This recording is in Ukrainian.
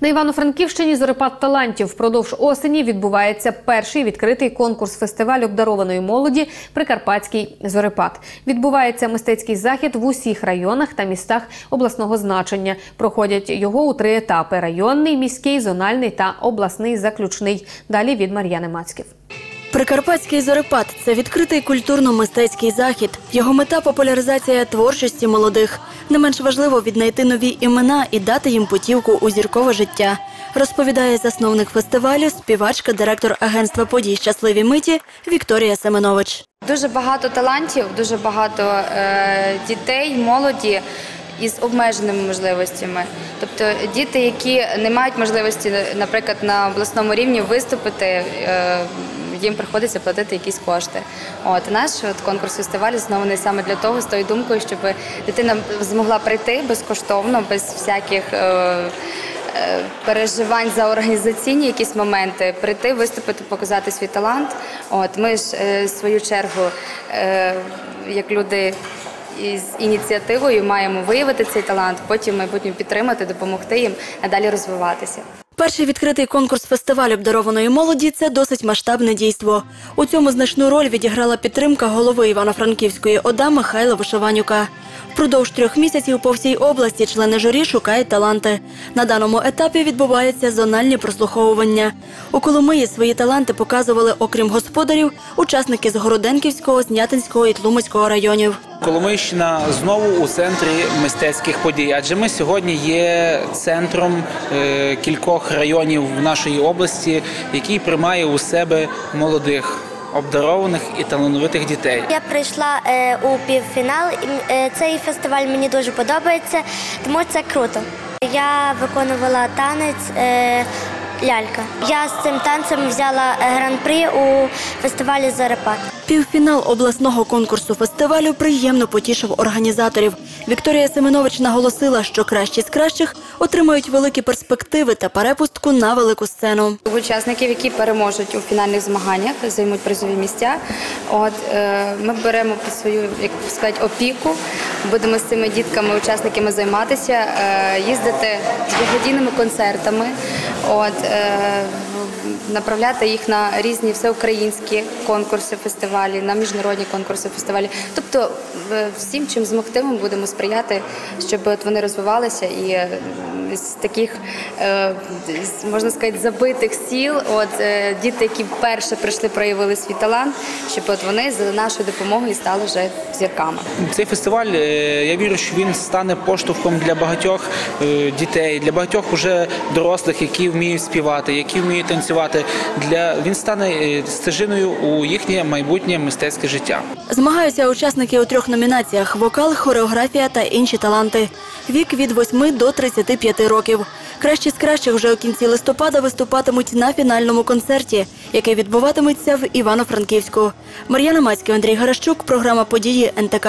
На Івано-Франківщині зорепад талантів впродовж осені відбувається перший відкритий конкурс фестиваль обдарованої молоді Прикарпатський зорепад. Відбувається мистецький захід в усіх районах та містах обласного значення. Проходять його у три етапи: районний, міський, зональний та обласний заключний. Далі від Мар'яни Мацьків. Прикарпатський зорепад це відкритий культурно-мистецький захід. Його мета популяризація творчості молодих. Не менш важливо віднайти нові імена і дати їм путівку у зіркове життя. Розповідає засновник фестивалю, співачка, директор агентства подій щасливі миті Вікторія Семенович. Дуже багато талантів, дуже багато е, дітей, молоді із обмеженими можливостями. Тобто діти, які не мають можливості, наприклад, на обласному рівні виступити. Їм приходиться платити якісь кошти. От наш от, конкурс фестиваль заснований саме для того, з тою думкою, щоб дитина змогла прийти безкоштовно, без всяких е, е, переживань за організаційні якісь моменти, прийти, виступити, показати свій талант. От ми ж е, свою чергу, е, як люди. Із ініціативою маємо виявити цей талант, потім в майбутньому підтримати, допомогти їм надалі розвиватися. Перший відкритий конкурс фестивалю обдарованої молоді це досить масштабне дійство. У цьому значну роль відіграла підтримка голови Івано-Франківської ОДА Михайла Вишиванюка. Впродовж трьох місяців по всій області члени журі шукають таланти. На даному етапі відбуваються зональні прослуховування. У Коломиї свої таланти показували, окрім господарів, учасники з Городенківського, Снятинського і Тлумацького районів. Коломийщина знову у центрі мистецьких подій, адже ми сьогодні є центром е, кількох районів в нашій області, який приймає у себе молодих, обдарованих і талановитих дітей. Я прийшла е, у півфінал. е, Цей фестиваль мені дуже подобається, тому це круто. Я виконувала танець е, лялька. Я з цим танцем взяла е, гран-прі у фестивалі Зарепат. Півфінал обласного конкурсу фестивалю приємно потішив організаторів. Вікторія Семенович наголосила, що кращі з кращих отримають великі перспективи та перепустку на велику сцену. Учасників, які переможуть у фінальних змаганнях, займуть призові місця. От е, ми беремо під свою як сказати, опіку, будемо з цими дітками, учасниками займатися, е, їздити з благодійними концертами. От е, направляти їх на різні всеукраїнські конкурси, фестивалі, на міжнародні конкурси, фестивалі. Тобто е, всім, чим змогти, ми будемо сприяти, щоб от вони розвивалися і е, з таких е, можна сказати забитих сіл. От діти, які вперше прийшли, проявили свій талант, щоб от вони за нашою допомогою стали вже зірками. Цей фестиваль, я вірю, що він стане поштовхом для багатьох дітей, для багатьох уже дорослих, які вміють співати, які вміють танцювати. Для він стане е, стежиною у їхнє майбутнє мистецьке життя. Змагаються учасники у трьох номінаціях: вокал, хореографія та інші таланти. Вік від 8 до 35 років. Кращі з кращих вже у кінці листопада виступатимуть на фінальному концерті, який відбуватиметься в Івано-Франківську. Мар'яна Мацький, Андрій Гаращук, програма події НТК.